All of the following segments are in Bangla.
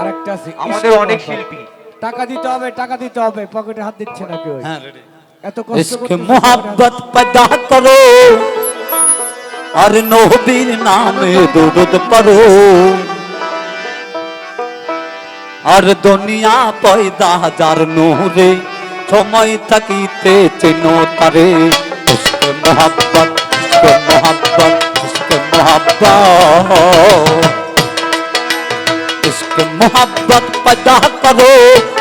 আর আছে আমাদের অনেক শিল্পী। টাকা দিতে হবে টাকা দিতে হবে পকেটে হাত দিচ্ছে না কেউ। হ্যাঁ, এত কষ্ট করে মোহাব্বত पैदा করো আর নবীর নামে দুরুদ পড়ো। আর দুনিয়া পয়দা হাজার নূরে সময় থাকিতে চিনো তারে। উসকে মোহাব্বত উসকে মোহাব্বত উসকে মোহাব্বত। ইশকে মোহাব্বত পয়দা করো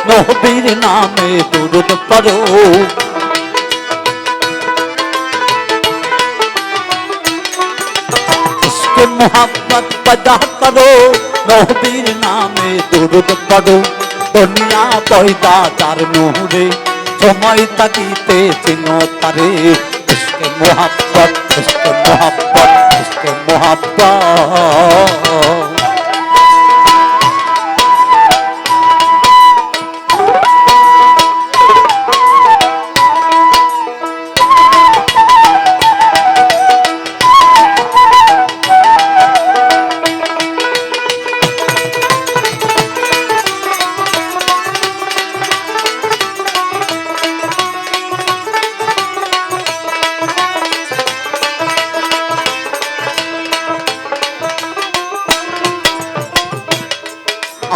নবীর নামে দুরুদ পড়ো इश्क मोहब्बत पैदा करो नबीर नामे दुरुद पढ़ो दुनिया পয়দা তার নূরে সময় তাকিতে চিনো তারে ইশক মোহাব্বত ইশক মোহাব্বত ইশক মোহাব্বত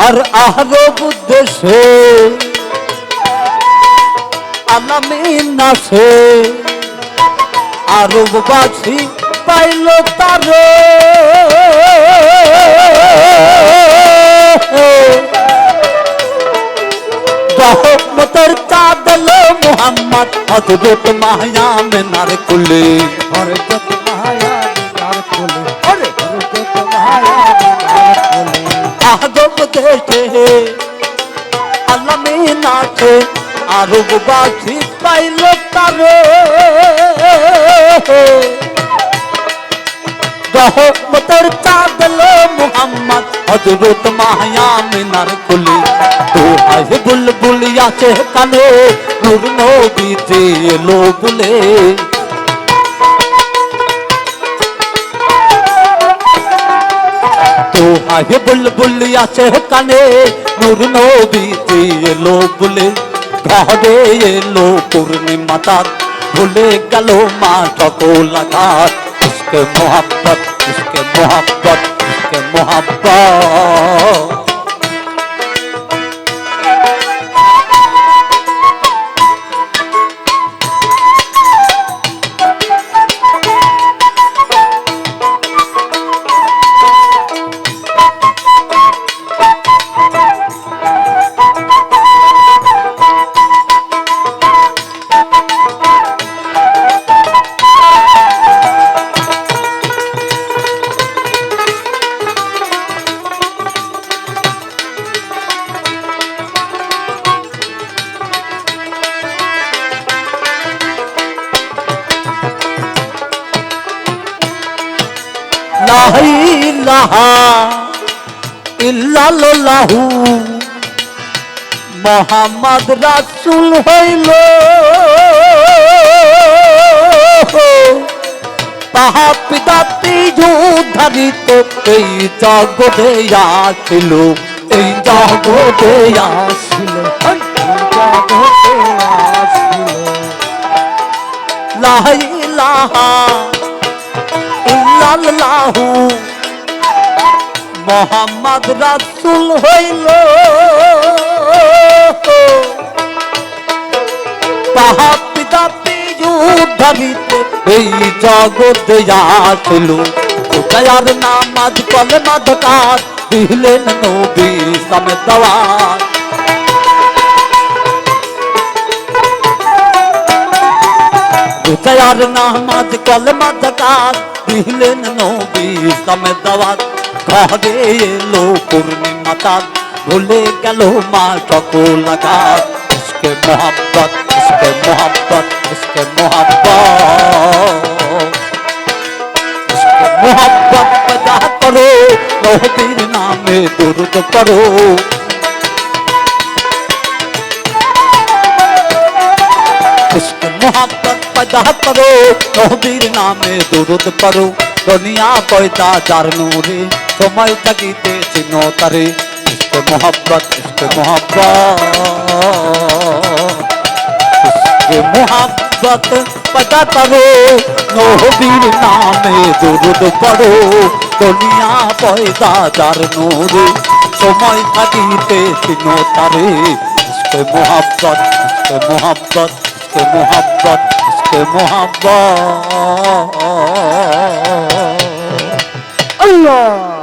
আর আহরব দেশে আলামিন নাচে। আরববাসী পাইল তার। মোহাম্মদ হজরত মায়াম নার কুলে দেশে আলামিন নাচে আরববাসী পাইল তার। রহমতের চাদল মোহাম্মদ হজরত মায়া মিনার কুলি। তো আহে বুলবুল আছে কানে, নূর নবী যে এলো বলে। তো আহে বুলবুল আছে কানে নূর নবী যে এলো বলে ঘরে এলো পূর্ণিমা তার ভুলে গেল মা সকল আঘাত ইসকে মোহাব্বত ইসকে মোহাব্বত ইসকে মোহাব্বত লাহি মোহাম্মদ রাসূল হইল। তাহা পিতা যুদ্ধারিত এই জগতে আসিল, এই জগতে আসিল ছিল জগতে আসিল। লাহি ইল্লাল্লাহু মোহাম্মদ রাসূল হইল। তাহা পিতা যুদ্ধারিত এই জগতে আসিল দয়ার নামাজ কলমা ধকার দিলেন নবী সমেতওয়ার দয়ার নামাজ কলমা ধকার দিলেন নবী সমেতওয়ার ঘরে এলো পূর্ণিমা তার ভুলে গেল মা সকল আঘাত ইসকে মোহাব্বত ইসকে মোহাব্বত ইসকে মোহাব্বত ইসকে মোহাব্বত पैदा करो নবীর নামে দুরুদ পড়ো इश्क मोहब्बत पैदा करो নবীর নামে দুরুদ পড়ো দুনিয়া পয়দা যার নূরে সময় থাকিতে চিনো তারে। ইশকে মোহাব্বত ইশকে মোহাব্বত। মোহাব্বত, পতা করো নবীর নামে দুরুদ পড়ো। দুনিয়া পয়দা যার নূরে সময় থাকিতে তিনো তারে। মোহাব্বত মোহাব্বত মোহাব্বত। মোহাব্বত। আল্লাহ।